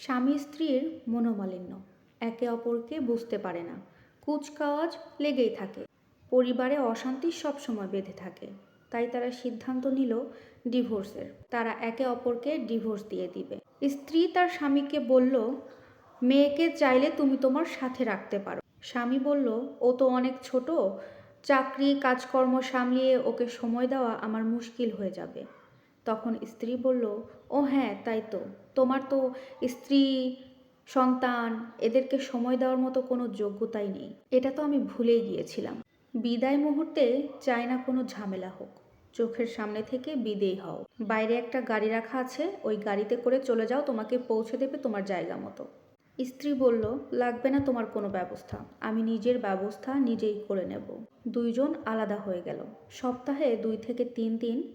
স্বামী স্ত্রীর মনোমালিন্য। একে অপরকে বুঝতে পারে না। কুচকাওয়াজ লেগেই থাকে। পরিবারে অশান্তি সবসময় বেঁধে থাকে। তাই তারা সিদ্ধান্ত নিল ডিভোর্সের। তারা একে অপরকে ডিভোর্স দিয়ে দিবে। স্ত্রী তার স্বামীকে বলল, মেয়েকে চাইলে তুমি তোমার সাথে রাখতে পারো। স্বামী বলল, ও তো অনেক ছোট। চাকরি, কাজকর্ম সামলিয়ে ওকে সময় দেওয়া আমার মুশকিল হয়ে যাবে। তখন স্ত্রী বলল, ও হ্যাঁ তাই তো। তোমার তো স্ত্রী, সন্তান, এদেরকে সময় দেওয়ার মতো কোনো যোগ্যতাই নেই। এটা তো আমি ভুলেই গিয়েছিলাম। বিদায় মুহূর্তে চাই না কোনো ঝামেলা হোক। চোখের সামনে থেকে বিদেয় হও। বাইরে একটা গাড়ি রাখা আছে, ওই গাড়িতে করে চলে যাও, তোমাকে পৌঁছে দেবে তোমার জায়গা মতো। স্ত্রী বলল, লাগবে না তোমার কোনো ব্যবস্থা। আমি নিজের ব্যবস্থা নিজেই করে নেব। দুইজন আলাদা হয়ে গেল। সপ্তাহে দুই থেকে তিন দিন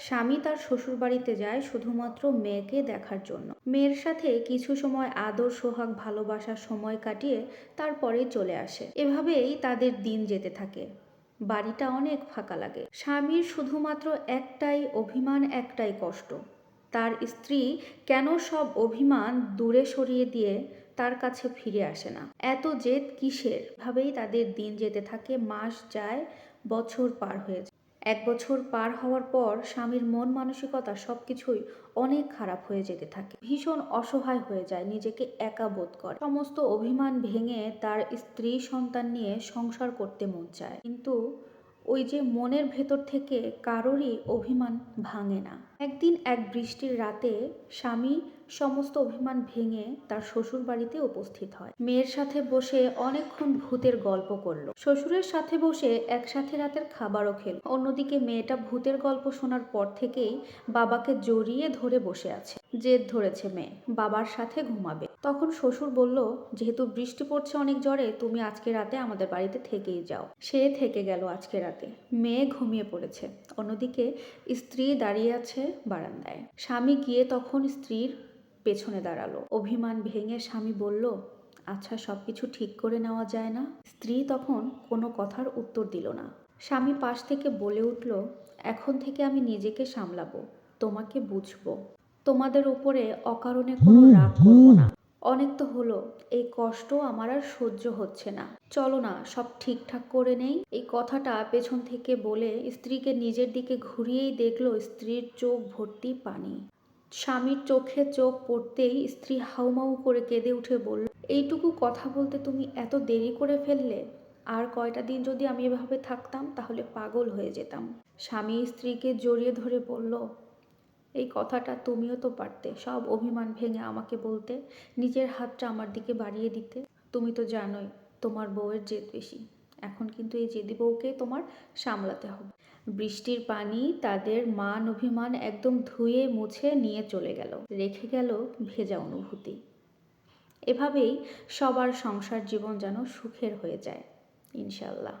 স্বামী তার শ্বশুরবাড়িতে যায় শুধুমাত্র মেয়েকে দেখার জন্য। মেয়ের সাথে কিছু সময় আদর, সোহাগ, ভালোবাসার সময় কাটিয়ে তারপরে চলে আসে। এভাবেই তাদের দিন যেতে থাকে। বাড়িটা অনেক ফাঁকা লাগে। স্বামীর শুধুমাত্র একটাই অভিমান, একটাই কষ্ট। তার স্ত্রী কেন সব অভিমান দূরে সরিয়ে দিয়ে তার কাছে ফিরে আসে না? এত জেদ কিসের? ভাবেই তাদের দিন যেতে থাকে, মাস যায়, বছর পার হয়ে যায়। এক বছর পার হওয়ার পর স্বামীর মন মানসিকতা সব কিছুই অনেক খারাপ হয়ে যেতে থাকে। ভীষণ অসহায় হয়ে যায়, নিজেকে একা বোধ করে। সমস্ত অভিমান ভেঙে তার স্ত্রী সন্তান নিয়ে সংসার করতে মন চায়। কিন্তু ওই যে মনের ভেতর থেকে কারোরই অভিমান ভাঙে না। একদিন এক বৃষ্টির রাতে স্বামী সমস্ত অভিমান ভেঙে তার শ্বশুর বাড়িতে উপস্থিত হয়। মেয়ের সাথে বসে অনেকক্ষণ ভূতের গল্প করল। শ্বশুরের সাথে বসে একসাথে রাতের খাবারও খেল। অন্যদিকে মেয়েটা ভূতের গল্প শোনার পর থেকেই বাবাকে জড়িয়ে ধরে বসে আছে। জেদ ধরেছে মেয়ে। বাবার সাথে ঘুমাবে। তখন শ্বশুর বলল, যেহেতু বৃষ্টি পড়ছে অনেক জ্বরে, তুমি আজকে রাতে আমাদের বাড়িতে থেকেই যাও। সে থেকে গেল আজকে রাতে। মেয়ে ঘুমিয়ে পড়েছে। অন্যদিকে স্ত্রী দাঁড়িয়ে আছে বারান্দায়। স্বামী গিয়ে তখন স্ত্রীর পেছনে দাঁড়াল। অভিমান ভেঙে স্বামী বলল আচ্ছা সব কিছু ঠিক করে নেওয়া যায় না? স্ত্রী তখন কোনো কথার উত্তর দিল না। স্বামী পাশ থেকে বলে উঠল এখন থেকে আমি নিজেকে সামলাবো তোমাকে বুঝব। তোমাদের উপরে অকারণে কোনো রাগ করব না। অনেক তো হলো এই কষ্ট আমার আর সহ্য হচ্ছে না। চলো না সব ঠিকঠাক করে নেই। এই কথাটা পেছন থেকে বলে স্ত্রীকে নিজের দিকে ঘুরিয়েই দেখল স্ত্রীর চোখ ভর্তি পানি। স্বামীর চোখে চোখ পড়তেই স্ত্রী হাউমাউ করে কেঁদে উঠে বলল, এইটুকু কথা বলতে তুমি এত দেরি করে ফেললে? আর কয়টা দিন যদি আমি এভাবে থাকতাম, তাহলে পাগল হয়ে যেতাম। স্বামী স্ত্রীকে জড়িয়ে ধরে বলল, এই কথাটা তুমিও তো পারতে, সব অভিমান ভেঙে আমাকে বলতে, নিজের হাতটা আমার দিকে বাড়িয়ে দিতে। তুমি তো জানোই, তোমার বউয়ের জেদ বেশি। এখন কিন্তু এই জেদি বউকে তোমার সামলাতে হবে। বৃষ্টির পানি তাদের মান অভিমান একদম ধুয়ে মুছে নিয়ে চলে গেল। রেখে গেল ভেজা অনুভূতি। এভাবেই সবার সংসার জীবন যেন সুখের হয়ে যায় ইনশাল্লাহ